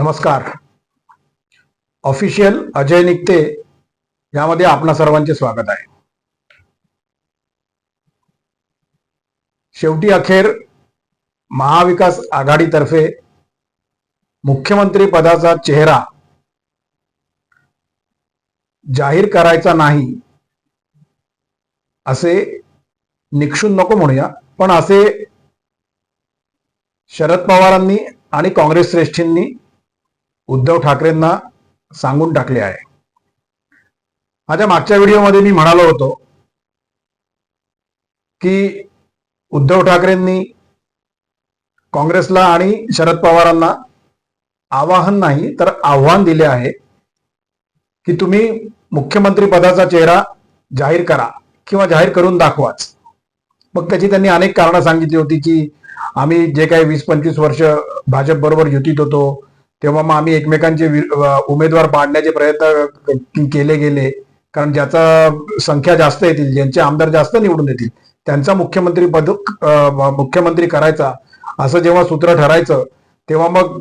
नमस्कार. ऑफिशियल अजय निकते यामध्ये आपणा सर्वांचे स्वागत आहे. शेवटी अखेर महाविकास आघाडीतर्फे मुख्यमंत्री पदाचा चेहरा जाहीर करायचा नाही असे निक्षून नको म्हणूया पण असे शरद पवारांनी आणि काँग्रेस श्रेष्ठींनी उद्धव ठाकरेंना सांगून टाकले आहे. माझ्या मागच्या व्हिडिओमध्ये मी म्हणालो होतो की उद्धव ठाकरेंनी काँग्रेसला आणि शरद पवारांना आवाहन नाही तर आव्हान दिले आहे की तुम्ही मुख्यमंत्री पदाचा चेहरा जाहीर करा किंवा जाहीर करून दाखवाच. मग त्याची त्यांनी अनेक कारणं सांगितली होती की आम्ही जे काही वीस पंचवीस वर्ष भाजप बरोबर युतीत होतो तेव्हा मग आम्ही एकमेकांचे उमेदवार पाडण्याचे प्रयत्न केले गेले. कारण ज्याचा संख्या जास्त येतील ज्यांचे आमदार जास्त निवडून येतील त्यांचा मुख्यमंत्री पद मुख्यमंत्री करायचा असं जेव्हा सूत्र ठरायचं तेव्हा मग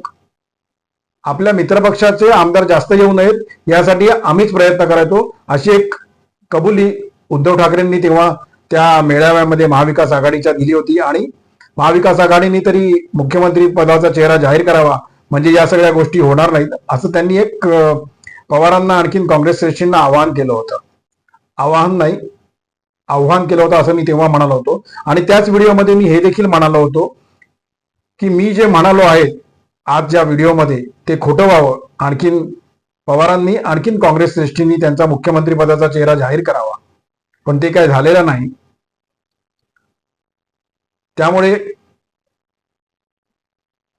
आपल्या मित्रपक्षाचे आमदार जास्त येऊ नयेत यासाठी आम्हीच प्रयत्न करायचो. अशी एक कबुली उद्धव ठाकरेंनी तेव्हा त्या मेळाव्यामध्ये महाविकास आघाडीच्या दिली होती आणि महाविकास आघाडीने तरी मुख्यमंत्री पदाचा चेहरा जाहीर करावा म्हणजे या सगळ्या गोष्टी होणार नाहीत. असं त्यांनी एक पवारांना आणखीन काँग्रेस श्रेष्ठींना आवाहन केलं होतं. आवाहन नाही आव्हान केलं होतं असं मी तेव्हा म्हणालो होतो. आणि त्याच व्हिडिओमध्ये मी हे देखील म्हणालो होतो की मी जे म्हणालो आहे आज ज्या व्हिडिओमध्ये ते खोटं व्हावं. आणखीन पवारांनी आणखीन काँग्रेस श्रेष्ठींनी त्यांचा मुख्यमंत्रीपदाचा चेहरा जाहीर करावा. पण ते काय झालेलं नाही. त्यामुळे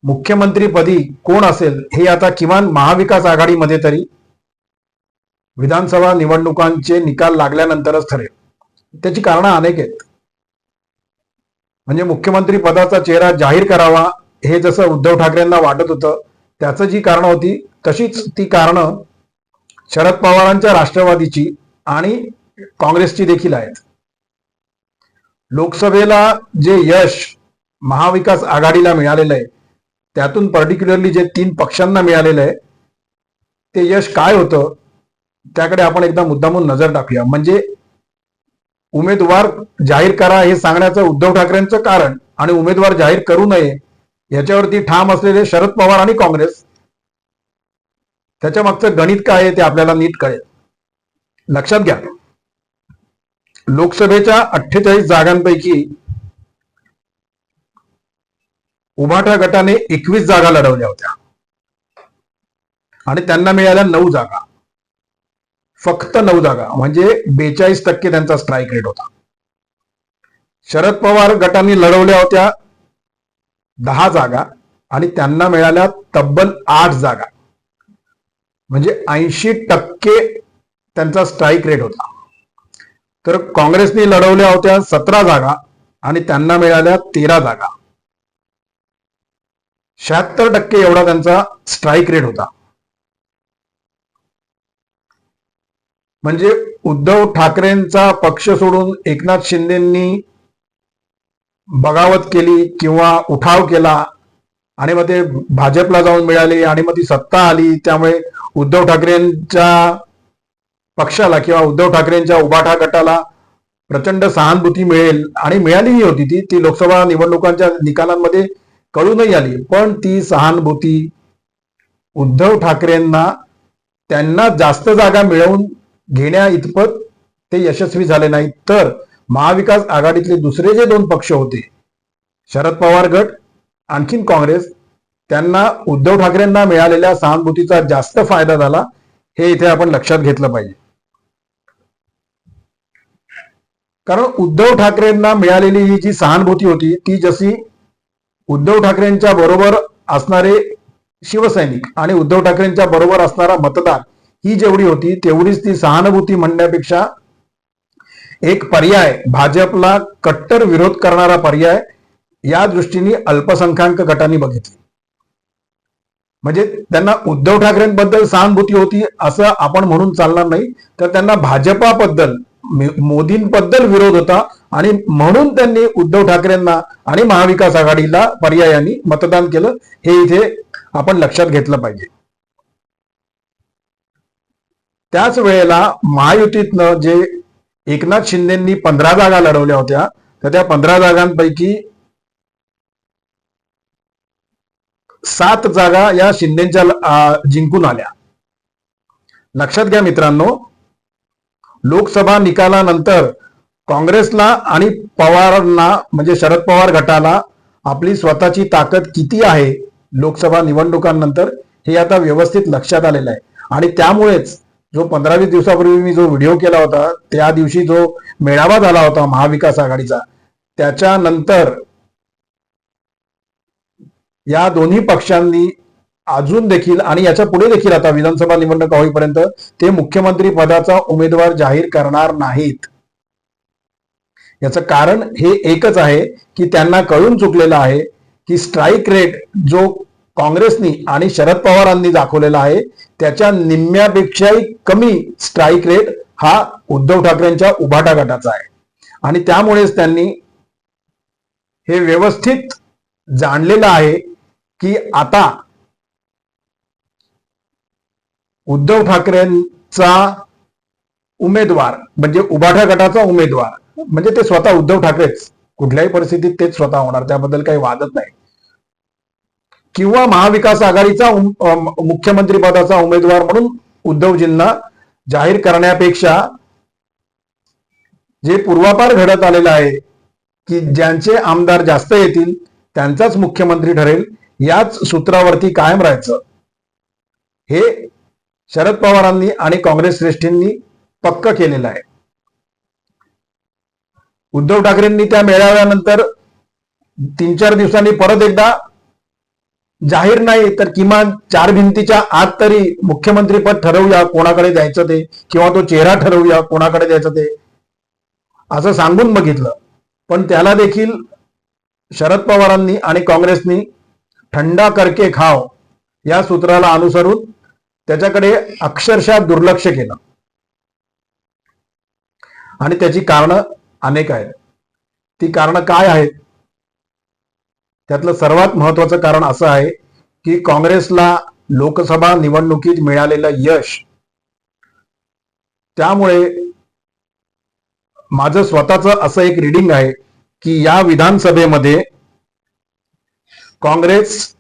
मुख्यमंत्रीपदी कोण असेल हे आता किमान महाविकास आघाडीमध्ये तरी विधानसभा निवडणुकांचे निकाल लागल्यानंतरच ठरेल. त्याची कारणं अनेक आहेत. म्हणजे मुख्यमंत्री पदाचा चेहरा जाहीर करावा हे जसं उद्धव ठाकरेंना वाटत होतं त्याचं जी कारणं होती तशीच ती कारणं शरद पवारांच्या राष्ट्रवादीची आणि काँग्रेसची देखील आहेत. लोकसभेला जे यश महाविकास आघाडीला मिळालेलं आहे त्यातून पर्टिक्युलरली जे तीन पक्षांना मिळालेलं आहे ते यश काय होतं त्याकडे आपण एकदा मुद्दामून नजर टाकूया. म्हणजे उमेदवार जाहीर करा हे सांगण्याचं उद्धव ठाकरेंचं कारण आणि उमेदवार जाहीर करू नये याच्यावरती ठाम असलेले शरद पवार आणि काँग्रेस. त्याच्या मागचं गणित काय आहे ते आपल्याला नीट कळेल. लक्षात घ्या. लोकसभेच्या अठ्ठेचाळीस जागांपैकी उभाटा गटाने एकवीस जागा लढवल्या होत्या. आणि त्यांना मिळाल्या नऊ जागा. फक्त नऊ जागा म्हणजे बेचाळीस टक्के त्यांचा स्ट्राईक रेट होता. शरद पवार गटांनी लढवल्या होत्या दहा जागा आणि त्यांना मिळाल्या तब्बल आठ जागा. म्हणजे ऐंशी टक्के त्यांचा स्ट्राईक रेट होता. तर काँग्रेसने लढवल्या होत्या सतरा जागा आणि त्यांना मिळाल्या तेरा जागा. शहात्तर टक्के एवढा त्यांचा स्ट्राईक रेट होता. म्हणजे उद्धव ठाकरेंचा पक्ष सोडून एकनाथ शिंदेंनी बगावत केली किंवा उठाव केला आणि मग ते भाजपला जाऊन मिळाले आणि मग ती सत्ता आली त्यामुळे उद्धव ठाकरेंच्या पक्षाला किंवा उद्धव ठाकरेंच्या उभाठा गटाला प्रचंड सहानुभूती मिळेल आणि मिळालीही होती ती. ती लोकसभा निवडणुकांच्या निकालांमध्ये कळूनही आली. पण ती सहानुभूती उद्धव ठाकरेंना त्यांना जास्त जागा मिळवून घेण्या इतपत ते यशस्वी झाले नाही तर महाविकास आघाडीतले दुसरे जे दोन पक्ष होते शरद पवार गट आणखीन काँग्रेस त्यांना उद्धव ठाकरेंना मिळालेल्या सहानुभूतीचा जास्त फायदा झाला हे इथे आपण लक्षात घेतलं पाहिजे. कारण उद्धव ठाकरेंना मिळालेली ही जी सहानुभूती होती ती जशी उद्धव ठाकरेंच्या बरोबर असणारे शिवसैनिक आणि उद्धव ठाकरेंच्या बरोबर असणारा मतदार ही जेवढी होती तेवढीच ती सहानुभूती म्हणण्यापेक्षा एक पर्याय भाजपला कट्टर विरोध करणारा पर्याय या दृष्टीने अल्पसंख्याक गटांनी बघितली. म्हणजे त्यांना उद्धव ठाकरेंबद्दल सहानुभूती होती असं आपण म्हणून चालणार नाही तर त्यांना भाजपाबद्दल मोदींबद्दल विरोध होता आणि म्हणून त्यांनी उद्धव ठाकरेंना आणि महाविकास आघाडीला पर्यायाने मतदान केलं हे इथे आपण लक्षात घेतलं पाहिजे. त्याच वेळेला महायुतीतनं जे एकनाथ शिंदेंनी पंधरा जागा लढवल्या होत्या तर त्या पंधरा जागांपैकी सात जागा या शिंदेच्या अं, जिंकून आल्या. लक्षात घ्या मित्रांनो लोकसभा निकालानंतर काँग्रेसला आणि पवारांना म्हणजे शरद पवार गटाला आपली स्वतःची ताकद किती आहे लोकसभा निवडणुकांनंतर हे आता व्यवस्थित लक्षात आलेलं आहे. आणि त्यामुळेच जो पंधरा वीस दिवसापूर्वी मी जो व्हिडिओ केला होता त्या दिवशी जो मेळावा झाला होता महाविकास आघाडीचा त्याच्यानंतर या दोन्ही पक्षांनी अजून देखील आणि याच्यापुढे देखील आता विधानसभा निवडणुका होईपर्यंत ते मुख्यमंत्री पदाचा उमेदवार जाहीर करणार नाहीत. याचं कारण हे एकच आहे की त्यांना कळून चुकलेलं आहे की स्ट्राईक रेट जो काँग्रेसनी आणि शरद पवारांनी दाखवलेला आहे त्याच्या निम्म्यापेक्षाही कमी स्ट्राईक रेट हा उद्धव ठाकरेंच्या उभाटा गटाचा आहे. आणि त्यामुळेच त्यांनी हे व्यवस्थित जाणलेलं आहे की आता उद्धव ठाकरेंचा उमेदवार म्हणजे उभाटा गटाचा उमेदवार म्हणजे ते स्वतः उद्धव ठाकरेच कुठल्याही परिस्थितीत तेच स्वतः होणार त्याबद्दल काही वादच नाही. किंवा महाविकास आघाडीचा मुख्यमंत्री पदाचा उमेदवार म्हणून उद्धवजींना जाहीर करण्यापेक्षा जे पूर्वापार घडत आलेलं आहे की ज्यांचे आमदार जास्त येतील त्यांचाच मुख्यमंत्री ठरेल याच सूत्रावरती कायम राहायचं. हे शरद पवारांनी आणि काँग्रेस श्रेष्ठींनी पक्क केलेलं आहे. उद्धव ठाकरेंनी त्या मेळाव्यानंतर तीन चार दिवसांनी परत एकदा जाहीर नाही तर किमान चार भिंतीच्या आत तरी मुख्यमंत्रीपद ठरवूया कोणाकडे द्यायचं ते किंवा तो चेहरा ठरवूया कोणाकडे द्यायचं ते असं सांगून बघितलं. पण त्याला देखील शरद पवारांनी आणि काँग्रेसनी थंडा करके खाव या सूत्राला अनुसरून त्याच्याकडे अक्षरशः दुर्लक्ष केलं. आणि त्याची कारणं अनेक आहेत. ती कारणं काय आहेत? त्यातलं सर्वात महत्वाचं कारण असं आहे की काँग्रेसला लोकसभा निवडणुकीत मिळालेलं यश त्यामुळे माझं स्वतःचं असं एक रिडिंग आहे की या विधानसभेमध्ये काँग्रेस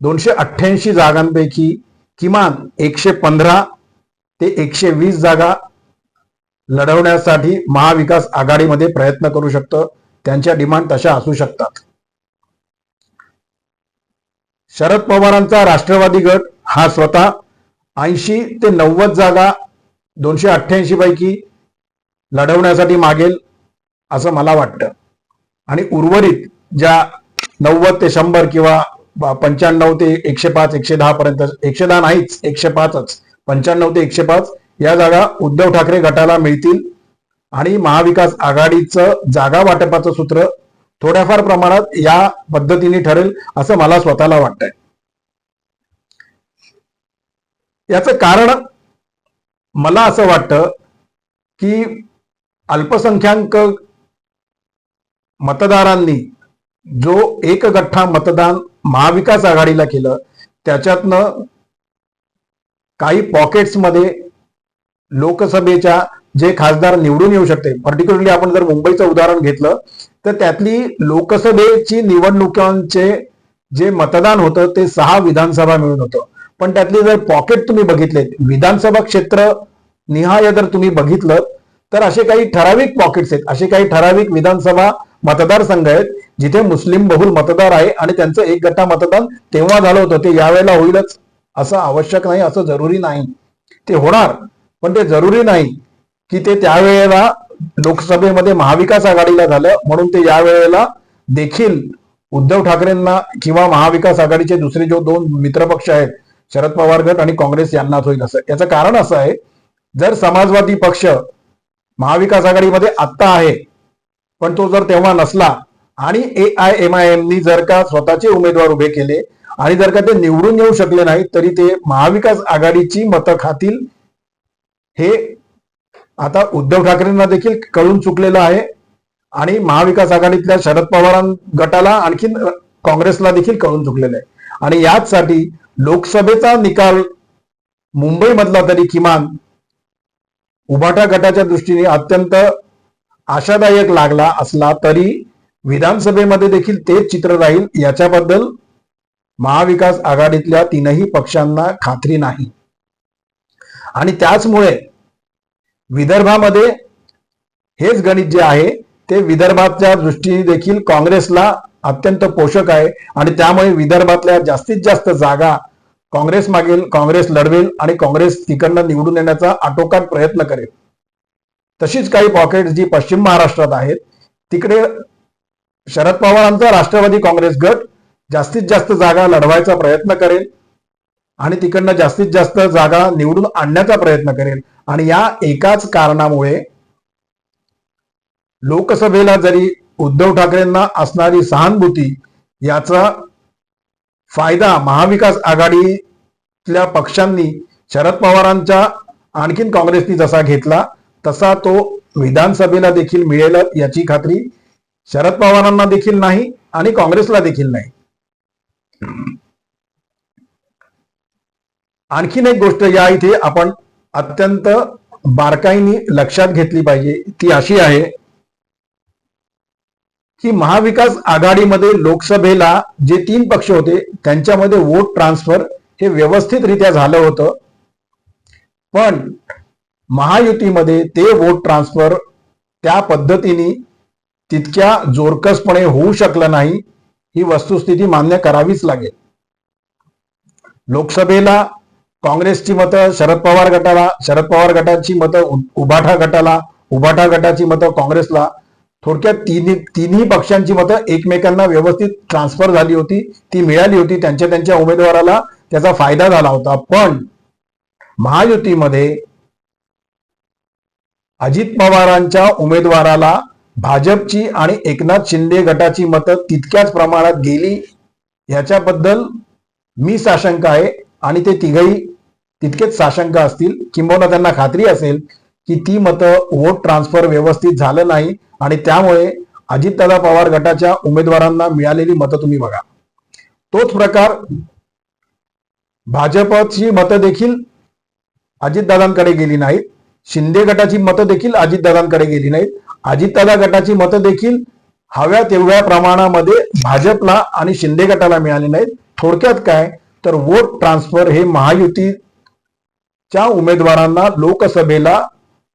दोनशे अठ्ठ्याऐंशी जागांपैकी किमान एकशे पंधरा ते एकशे वीस जागा लढवण्यासाठी महाविकास आघाडीमध्ये प्रयत्न करू शकतं. त्यांच्या डिमांड तशा असू शकतात. शरद पवारांचा राष्ट्रवादी गट हा स्वतः ऐंशी ते नव्वद जागा दोनशे अठ्ठ्याऐंशी पैकी लढवण्यासाठी मागेल असं मला वाटतं. आणि उर्वरित ज्या नव्वद ते शंभर किंवा पंच्याण्णव ते एकशे पाच एकशे दहा पर्यंत एकशे दहा नाहीच एकशे पाचच पंच्याण्णव ते एकशे पाच या जागा उद्धव ठाकरे गटाला मिळतील. आणि महाविकास आघाडीचं जागा वाटपाचं सूत्र थोड्याफार प्रमाणात या पद्धतीने ठरेल असं मला स्वतःला वाटतंय. याचं कारण मला असं वाटतं की अल्पसंख्याक मतदारांनी जो एक गठ्ठा मतदान महाविकास आघाडीला केलं त्याच्यातनं काही पॉकेट्समध्ये लोकसभेच्या जे खासदार निवडून येऊ शकते पर्टिक्युलरली आपण जर मुंबईचं उदाहरण घेतलं तर त्यातली लोकसभेची निवडणुकांचे जे मतदान होतं ते सहा विधानसभा मिळून होतं. पण त्यातली जर पॉकेट तुम्ही बघितलेत विधानसभा क्षेत्र निहाय जर तुम्ही बघितलं तर असे काही ठराविक पॉकेट्स आहेत. असे काही ठराविक विधानसभा मतदारसंघ आहेत जिथे मुस्लिम बहुल मतदार आहे आणि त्यांचं एक गटा मतदान तेव्हा झालं होतं. ते यावेळेला होईलच. असं आवश्यक नाही असं जरुरी नाही. ते होणार. पण ते जरुरी नाही की ते त्यावेळेला लोकसभेमध्ये महाविकास आघाडीला झालं म्हणून ते यावेळेला देखील उद्धव ठाकरेंना किंवा महाविकास आघाडीचे दुसरे जो दोन मित्रपक्ष आहेत शरद पवार गट आणि काँग्रेस यांनाच होईल असं. याचं कारण असं आहे जर समाजवादी पक्ष महाविकास आघाडीमध्ये आत्ता आहे पण तो जर तेव्हा नसला आणि ए आय एम आय एमनी जर का स्वतःचे उमेदवार उभे केले आणि जर का ते निवडून येऊ शकले नाही तरी ते महाविकास आघाडीची मतं खातील हे आता उद्धव ठाकरेंना देखील कळून चुकलेलं आहे. आणि महाविकास आघाडीतल्या शरद पवारां गटाला आणखीन काँग्रेसला देखील कळून चुकलेलं आहे. आणि याचसाठी लोकसभेचा निकाल मुंबईमधला तरी किमान उभाटा गटाच्या दृष्टीने अत्यंत आशादायक लागला असला तरी विधानसभेमध्ये देखील तेच चित्र राहील याच्याबद्दल महाविकास आघाडीतल्या तीनही पक्षांना खात्री नाही. आणि त्याचमुळे विदर्भामध्ये हेच गणित जे आहे ते विदर्भाच्या दृष्टीने देखील काँग्रेसला अत्यंत पोषक आहे. आणि त्यामुळे विदर्भातल्या जास्तीत जास्त जागा काँग्रेस मागेल काँग्रेस लढवेल आणि काँग्रेस तिकडनं निवडून येण्याचा आटोकाट प्रयत्न करेल. तशीच काही पॉकेट जी पश्चिम महाराष्ट्रात आहेत तिकडे शरद पवारांचा राष्ट्रवादी काँग्रेस गट जास्तीत जास्त जागा लढवायचा प्रयत्न करेल. आणि तिकडनं जास्तीत जास्त जागा निवडून आणण्याचा प्रयत्न करेल. आणि या एकाच कारणामुळे लोकसभेला जरी उद्धव ठाकरेंना असणारी सहानुभूती याचा फायदा महाविकास आघाडीतल्या पक्षांनी शरद पवारांच्या आणखीन काँग्रेसनी जसा घेतला तसा तो विधानसभेला देखील मिळेल याची खात्री शरद पवारांना देखील नाही आणि काँग्रेसला देखील नाही. आणखीन एक गोष्ट या इथे आपण अत्यंत बारकाईने लक्षात घेतली पाहिजे. ती अशी आहे की महाविकास आघाडीमध्ये लोकसभेला जे तीन पक्ष होते त्यांच्यामध्ये वोट ट्रान्सफर हे व्यवस्थितरित्या झालं होतं. पण महायुतीमध्ये ते वोट ट्रान्सफर त्या पद्धतीने तितक्या जोरकसपणे होऊ शकलं नाही ही वस्तुस्थिती मान्य करावीच लागेल. लोकसभेला काँग्रेसची मतं शरद पवार गटाला शरद पवार गटाची मतं उबाठा गटाला उबाठा गटाची मतं काँग्रेसला. थोडक्यात तिन्ही तिन्ही पक्षांची मतं एकमेकांना व्यवस्थित ट्रान्सफर झाली होती ती मिळाली होती त्यांच्या त्यांच्या उमेदवाराला त्याचा फायदा झाला होता. पण महायुतीमध्ये अजित पवारांच्या उमेदवाराला भाजपची आणि एकनाथ शिंदे गटाची मतं तितक्याच प्रमाणात गेली. याच्याबद्दल मी साशंक आहे आणि ते तिघही तितकेच साशंक असतील किंबहुना त्यांना खात्री असेल की ती मतं वोट ट्रान्सफर व्यवस्थित झालं नाही आणि त्यामुळे अजितदादा पवार गटाच्या उमेदवारांना मिळालेली मतं तुम्ही बघा. तोच प्रकार भाजपची मतं देखील अजितदादांकडे गेली नाहीत. शिंदे गटाची मतं देखील अजितदादांकडे गेली नाहीत. अजितदादा गटाची मतं देखील हव्या तेवढ्या प्रमाणामध्ये भाजपला आणि शिंदे गटाला मिळाली नाहीत. थोडक्यात काय? तर वोट ट्रान्सफर हे महायुती त्या उमेदवारांना लोकसभेला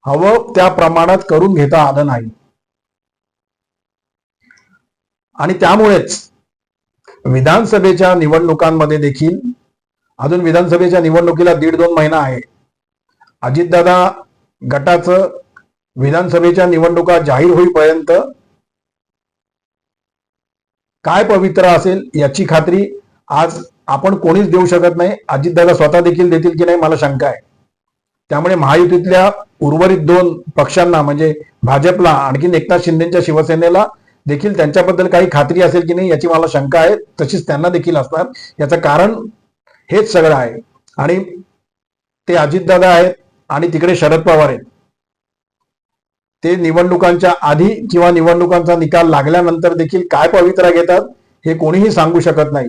हवं त्या प्रमाणात करून घेता आलं नाही. आणि त्यामुळेच विधानसभेच्या निवडणुकांमध्ये देखील अजून विधानसभेच्या निवडणुकीला दीड दोन महिना आहे. अजितदादा गटाचं विधानसभेच्या निवडणुका जाहीर होईपर्यंत काय पवित्र असेल याची खात्री आज आपण कोणीच देऊ शकत नाही. अजितदादा स्वतः देखील देतील की नाही मला शंका आहे. त्यामुळे महायुतीतल्या उर्वरित दोन पक्षांना म्हणजे भाजपला आणखीन एकनाथ शिंदेच्या शिवसेनेला देखील त्यांच्याबद्दल काही खात्री असेल की नाही याची मला शंका आहे. तशीच त्यांना देखील असणार. याचं कारण हेच सगळं आहे. आणि ते अजितदादा आहेत आणि तिकडे शरद पवार आहेत. ते निवडणुकांच्या आधी किंवा निवडणुकांचा निकाल लागल्यानंतर देखील काय पवित्रा घेतात हे कोणीही सांगू शकत नाही.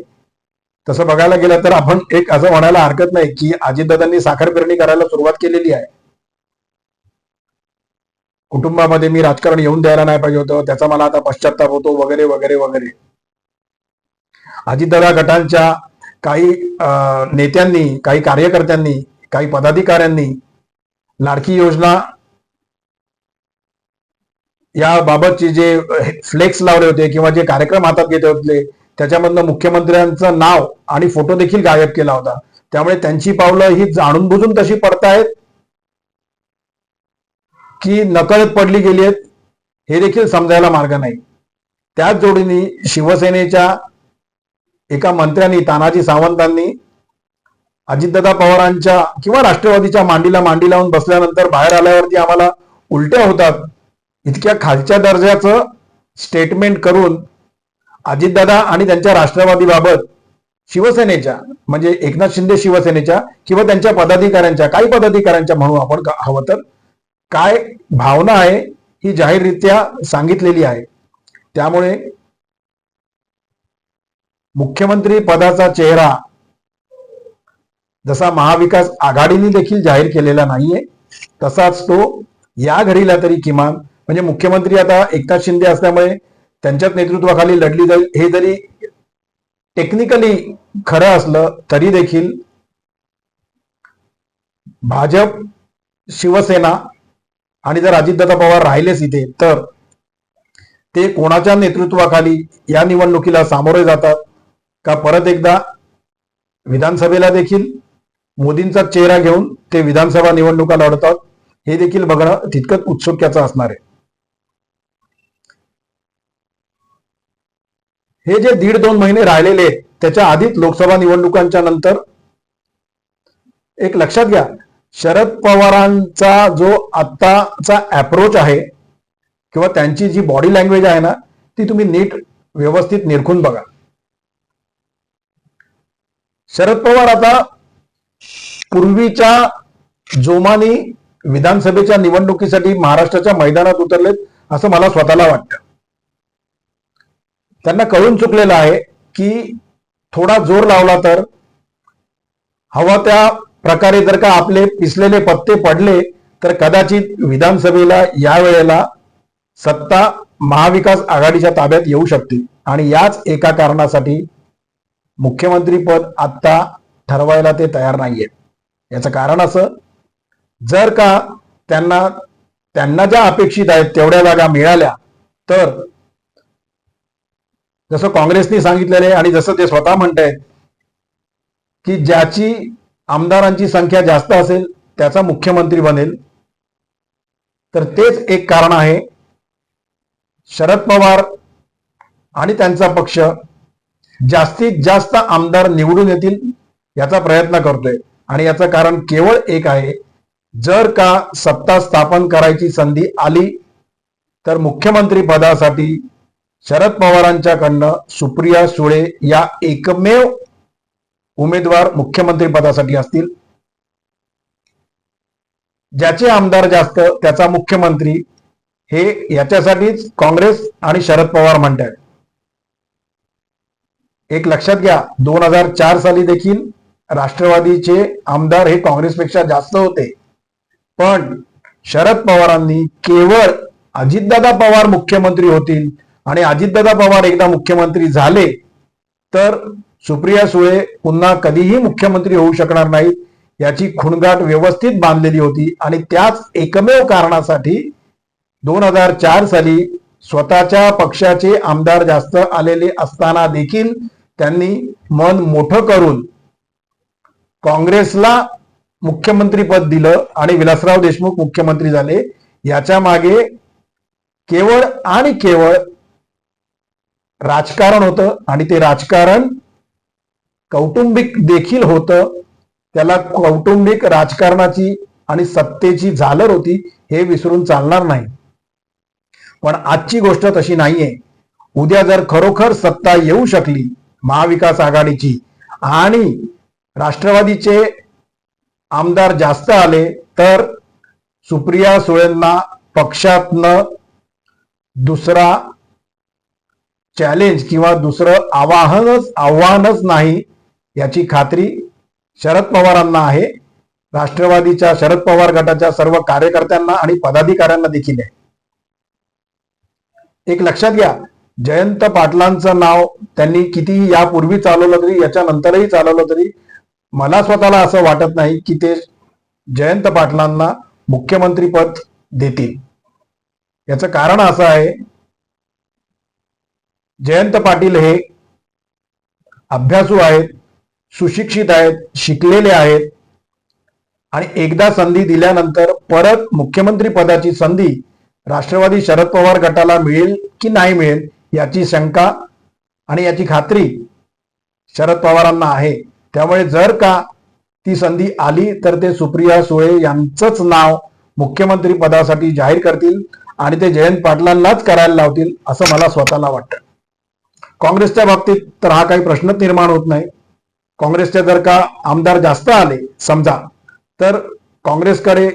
तसं बघायला गेलं तर आपण एक असं म्हणायला हरकत नाही की अजितदादांनी साखर पेरणी करायला सुरुवात केलेली आहे. कुटुंबामध्ये मी राजकारण येऊन द्यायला नाही पाहिजे होतं त्याचा मला आता पश्चाताप होतो वगैरे वगैरे वगैरे. अजितदादा गटांच्या काही अं, नेत्यांनी काही कार्यकर्त्यांनी काही पदाधिकाऱ्यांनी लाडकी योजना याबाबतचे जे फ्लेक्स लावले होते किंवा जे कार्यक्रम हातात घेत होते त्याच्यामधनं मुख्यमंत्र्यांचं नाव आणि फोटो देखील गायब केला होता. त्यामुळे त्यांची पावलं ही जाणून बुजून तशी पडतायत की नकळत पडली गेली आहेत हे देखील समजायला मार्ग नाही. त्याच जोडीने शिवसेनेच्या एका मंत्र्यांनी तानाजी सावंतांनी अजितदादा पवारांच्या किंवा राष्ट्रवादीच्या मांडीला मांडी लावून बसल्यानंतर बाहेर आल्यावरती आम्हाला उलट्या होतात. इतक्या खालच्या दर्जाचं स्टेटमेंट करून अजितदादा आणि त्यांच्या राष्ट्रवादीबाबत शिवसेनेच्या म्हणजे एकनाथ शिंदे शिवसेनेच्या किंवा त्यांच्या पदाधिकाऱ्यांच्या काही पदाधिकाऱ्यांच्या म्हणून आपण हवं तर काय भावना आहे ही जाहीररित्या सांगितलेली आहे. त्यामुळे मुख्यमंत्री पदाचा चेहरा जसा महाविकास आघाडीने देखील जाहीर केलेला नाहीये तसाच तो या घडीला तरी किमान म्हणजे मुख्यमंत्री आता एकनाथ शिंदे असल्यामुळे त्यांच्याच नेतृत्वाखाली लढली जाईल हे जरी टेक्निकली खरं असलं तरी देखील भाजप शिवसेना आणि जर अजितदादा पवार राहिलेच इथे तर ते कोणाच्या नेतृत्वाखाली या निवडणुकीला सामोरे जातात? का परत एकदा विधानसभेला देखील मोदींचा चेहरा घेऊन ते विधानसभा निवडणुका लढतात? हे देखील बघणं तितकंच उत्सुक्याचं असणार आहे. हे जे दीड दोन महिने राहिलेले आहेत त्याच्या आधीच लोकसभा निवडणुकांच्या नंतर एक लक्षात घ्या शरद पवारांचा जो आत्ताचा अप्रोच आहे किंवा त्यांची जी बॉडी लँग्वेज आहे ना ती तुम्ही नीट व्यवस्थित निरखून बघा. शरद पवार आता पूर्वीच्या जोमानी विधानसभेच्या निवडणुकीसाठी महाराष्ट्राच्या मैदानात उतरलेत असं मला स्वतःला वाटतं. त्यांना कळून चुकलेलं आहे की थोडा जोर लावला तर हवा त्या प्रकारे जर का आपले पिसलेले पत्ते पडले तर कदाचित विधानसभेला या वेळेला सत्ता महाविकास आघाडीच्या ताब्यात येऊ शकते. आणि याच एका कारणासाठी मुख्यमंत्री पद आत्ता ठरवायला ते तयार नाहीयेत याचं कारण असं जर का त्यांना त्यांना ज्या अपेक्षित आहेत तेवढ्या जागा मिळाल्या तर जसं काँग्रेसने सांगितलेलं आहे आणि जसं ते स्वतः म्हणतायत की ज्याची आमदारांची संख्या जास्त असेल त्याचा मुख्यमंत्री बनेल. तर तेच एक कारण आहे. शरद पवार आणि त्यांचा पक्ष जास्तीत जास्त आमदार निवडून येतील याचा प्रयत्न करतोय. आणि याचं कारण केवळ एक आहे जर का सत्ता स्थापन करायची संधी आली तर मुख्यमंत्री पदासाठी शरद पवारांच्याकडनं सुप्रिया सुळे या एकमेव उमेदवार मुख्यमंत्री पदासाठी असतील. ज्याचे आमदार जास्त त्याचा मुख्यमंत्री हे याच्यासाठीच काँग्रेस आणि शरद पवार म्हणतात एक लक्षात घ्या दोन हजार चार साली देखील राष्ट्रवादीचे आमदार हे काँग्रेसपेक्षा जास्त होते. पण शरद पवारांनी केवळ अजितदादा पवार मुख्यमंत्री होतील आणि अजितदादा पवार एकदा मुख्यमंत्री झाले तर सुप्रिया सुळे पुन्हा कधीही मुख्यमंत्री होऊ शकणार नाहीत याची खुणगाट व्यवस्थित बांधलेली होती आणि त्याच एकमेव कारणासाठी दोन हजार चार साली स्वतःच्या पक्षाचे आमदार जास्त आलेले असताना देखील त्यांनी मन मोठं करून काँग्रेसला मुख्यमंत्री पद दिलं आणि विलासराव देशमुख मुख्यमंत्री झाले. याच्या मागे केवळ आणि केवळ राजकारण होतं आणि ते राजकारण कौटुंबिक देखील होतं. त्याला कौटुंबिक राजकारणाची आणि सत्तेची झालर होती हे विसरून चालणार नाही. पण आजची गोष्ट तशी नाहीये. उद्या जर खरोखर सत्ता येऊ शकली महाविकास आघाडीची आणि राष्ट्रवादीचे आमदार जास्त आले तर सुप्रिया सुळेंना पक्षातनं दुसरा चॅलेंज किंवा दुसरं आवाहनच आव्हानच नाही याची खात्री शरद पवारांना आहे. राष्ट्रवादीच्या शरद पवार गटाच्या सर्व कार्यकर्त्यांना आणि पदाधिकाऱ्यांना देखील आहे. एक लक्षात घ्या जयंत पाटलांचं नाव त्यांनी कितीही यापूर्वी चालवलं तरी याच्या नंतरही चालवलं तरी मला स्वतःला असं वाटत नाही की ते जयंत पाटलांना मुख्यमंत्री पद देतील. याचं कारण असं आहे जयंत पाटील हे अभ्यासू आहेत सुशिक्षित आहेत शिकलेले आहेत. आणि एकदा संधी दिल्यानंतर परत मुख्यमंत्री पदाची संधी राष्ट्रवादी शरद पवार गटाला मिळेल की नाही मिळेल याची शंका आणि याची खात्री शरद पवारांना आहे. त्यामुळे जर का ती संधी आली तर ते सुप्रिया सुळे यांचंच नाव मुख्यमंत्री पदासाठी जाहीर करतील आणि ते जयंत पाटलांनाच करायला लावतील असं मला स्वतःला वाटतं. काँग्रेसच्या बाबतीत तर हा काही प्रश्नच निर्माण होत नाही. काँग्रेसचे जर का आमदार जास्त आले समजा तर काँग्रेसकडे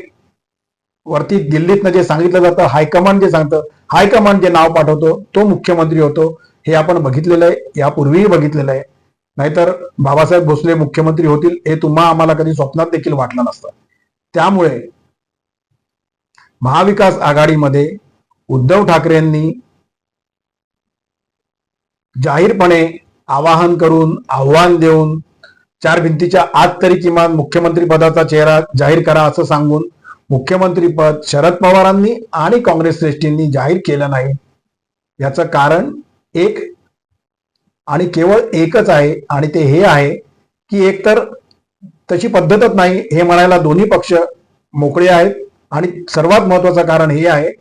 वरती दिल्लीतनं जे सांगितलं जातं हायकमांड जे सांगतं हायकमांड जे नाव पाठवतो तो मुख्यमंत्री होतो. हे आपण बघितलेलं आहे यापूर्वीही बघितलेलं आहे. नाहीतर बाबासाहेब भोसले मुख्यमंत्री होतील हे तुम्हा आम्हाला कधी स्वप्नात देखील वाटलं नसतं. त्यामुळे महाविकास आघाडीमध्ये उद्धव ठाकरेंनी जाहीरपणे आवाहन करून आव्हान देऊन चार भिंतीच्या आत तरी किमान मुख्यमंत्री पदाचा चेहरा जाहीर करा असं सांगून मुख्यमंत्री पद शरद पवारांनी आणि काँग्रेस श्रेष्ठींनी जाहीर केलं नाही. याचं कारण एक आणि केवळ एकच आहे आणि ते हे आहे की एकतर तशी पद्धतच नाही हे म्हणायला दोन्ही पक्ष मोकळे आहेत आणि सर्वात महत्वाचं कारण हे आहे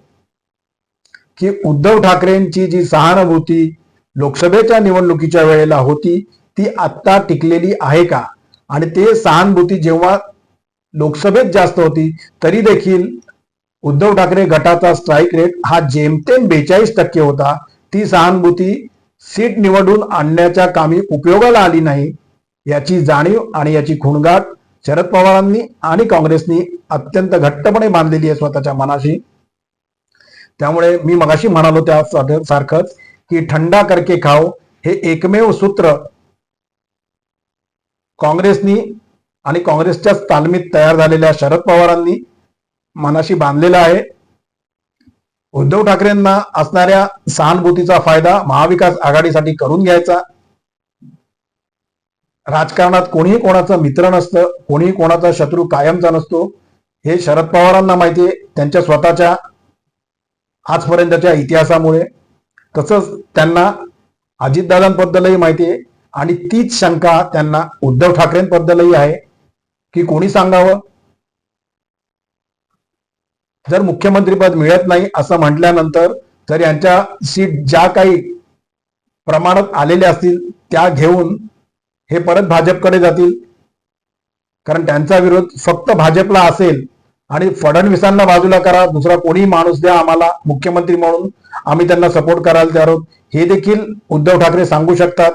की उद्धव ठाकरेंची जी सहानुभूती लोकसभेच्या निवडणुकीच्या वेळेला होती ती आत्ता टिकलेली आहे का? आणि ते सहानुभूती जेव्हा लोकसभेत जास्त होती तरी देखील उद्धव ठाकरे गटाचा स्ट्राईक रेट हा जेमतेम बेचाळीस टक्के होता. ती सहानुभूती सीट निवडून आणण्याच्या कामी उपयोगाला आली नाही याची जाणीव आणि याची खुणगाट शरद पवारांनी आणि काँग्रेसनी अत्यंत घट्टपणे बांधलेली आहे स्वतःच्या मनाशी. त्यामुळे मी मगाशी म्हणालो त्या सारखंच. की ठंडा करके खाओ हे एकमेव सूत्र काँग्रेसनी आणि काँग्रेसच्या तालमीत तयार झालेल्या शरद पवारांनी मनाशी बांधलेला आहे. उद्धव ठाकरेंना असणाऱ्या सहानुभूतीचा फायदा महाविकास आघाडीसाठी करून घ्यायचा. राजकारणात कोणीही कोणाचा मित्र नसतं कोणीही कोणाचा शत्रू कायमचा नसतो. हे शरद पवारांना माहितीये त्यांच्या स्वतःच्या आजपर्यंतच्या इतिहासामुळे. तसंच त्यांना अजितदादांबद्दलही माहिती आहे आणि तीच शंका त्यांना उद्धव ठाकरेंबद्दलही आहे की कोणी सांगावं? जर मुख्यमंत्रीपद मिळत नाही असं म्हटल्यानंतर तर यांच्या सीट ज्या काही प्रमाणात आलेल्या असतील त्या घेऊन हे परत भाजपकडे जातील. कारण त्यांचा विरोध फक्त भाजपला असेल आणि फडणवीसांना बाजूला करा दुसरा कोणी माणूस द्या आम्हाला मुख्यमंत्री म्हणून आम्ही त्यांना सपोर्ट करायला तयार आहोत. हे देखील उद्धव ठाकरे सांगू शकतात.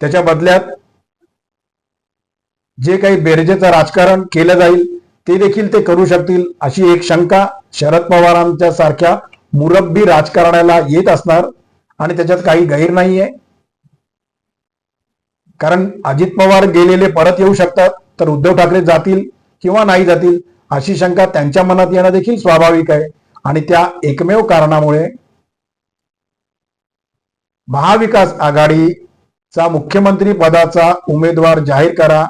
त्याच्या बदल्यात जे काही बेरजेचं राजकारण केलं जाईल ते देखील ते करू शकतील अशी एक शंका शरद पवारांच्या सारख्या मुरब्बी राजकारणाला येत असणार आणि त्याच्यात काही गैर नाहीये. कारण अजित पवार गेलेले परत येऊ शकतात तर उद्धव ठाकरे जातील किंवा नाही जातील अशी शंका त्यांच्या मनात येणं देखील स्वाभाविक आहे. आणि त्या एकमेव कारणामुळे महाविकास आघाडीचा मुख्यमंत्री पदाचा उमेदवार जाहीर करा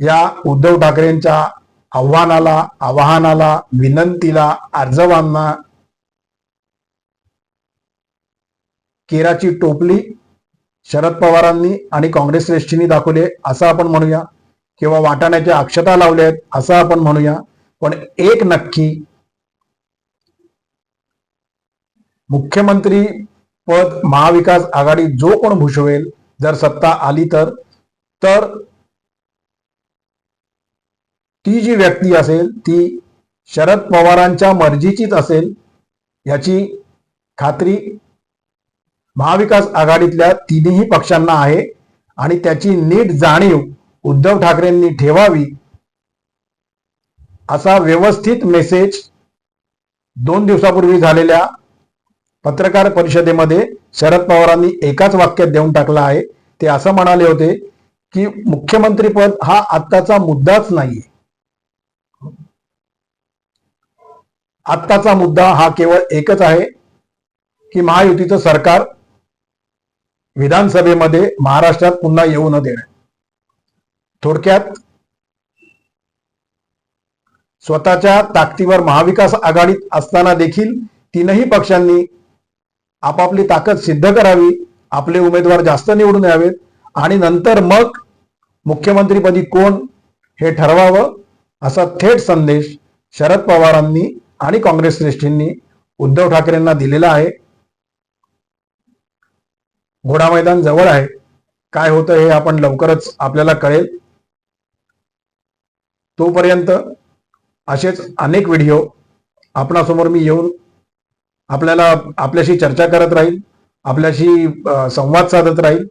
या उद्धव ठाकरेंच्या आव्हानाला आवाहनाला विनंतीला अर्जवांना केराची टोपली शरद पवारांनी आणि काँग्रेस श्रेष्ठींनी दाखवले असं आपण म्हणूया. किंवा वाटाण्याच्या अक्षता लावल्या आहेत असं आपण म्हणूया. पण एक नक्की मुख्यमंत्री पद महाविकास आघाडी जो कोण भूषवेल जर सत्ता आली तर तर ती जी व्यक्ती असेल ती शरद पवारांच्या मर्जीचीच असेल याची खात्री महाविकास आघाडीतल्या तिन्ही पक्षांना आहे. आणि त्याची नीट जाणीव उद्धव ठाकरेंनी ठेवावी असा व्यवस्थित मेसेज दोन दिवसापूर्वी झालेल्या पत्रकार परिषदेमध्ये शरद पवारांनी एकाच वाक्यात देऊन टाकला आहे. ते असं म्हणाले होते की मुख्यमंत्रीपद हा आत्ताचा मुद्दाच नाही आत्ताचा मुद्दा हा केवळ एकच आहे की महायुतीचं सरकार विधानसभेमध्ये महाराष्ट्रात पुन्हा येऊ न देणे थोडक्यात स्वतःच्या ताकदीवर महाविकास आघाडीत असताना देखील तीनही पक्षांनी आपापली ताकद सिद्ध करावी आपले उमेदवार जास्त निवडून यावेत आणि नंतर मग मुख्यमंत्रीपदी कोण हे ठरवावं असा थेट संदेश शरद पवारांनी आणि काँग्रेस श्रेष्ठींनी उद्धव ठाकरेंना दिलेला आहे. घोडा मैदान जवळ आहे. काय होतं हे आपण लवकरच आपल्याला कळेल. तोपर्यंत असेच अनेक व्हिडिओ आपणासमोर मी येऊन आपल्याला आपल्याशी चर्चा करत राहील आपल्याशी संवाद साधत राहील.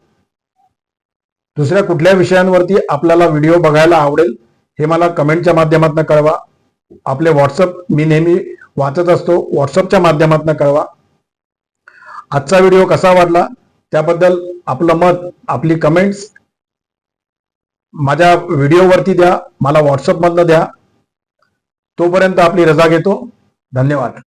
दुसऱ्या कुठल्या विषयांवरती आपल्याला व्हिडिओ बघायला आवडेल हे मला कमेंटच्या माध्यमातून कळवा. आपले व्हॉट्सअप मी नेहमी वाचत असतो व्हॉट्सअपच्या माध्यमातून कळवा. आजचा व्हिडिओ कसा वाटला? त्याबद्दल आपलं मत आपली कमेंट्स माझ्या व्हिडिओवरती द्या मला व्हॉट्सअपमधनं द्या. तोपर्यंत आपली रजा घेतो. धन्यवाद.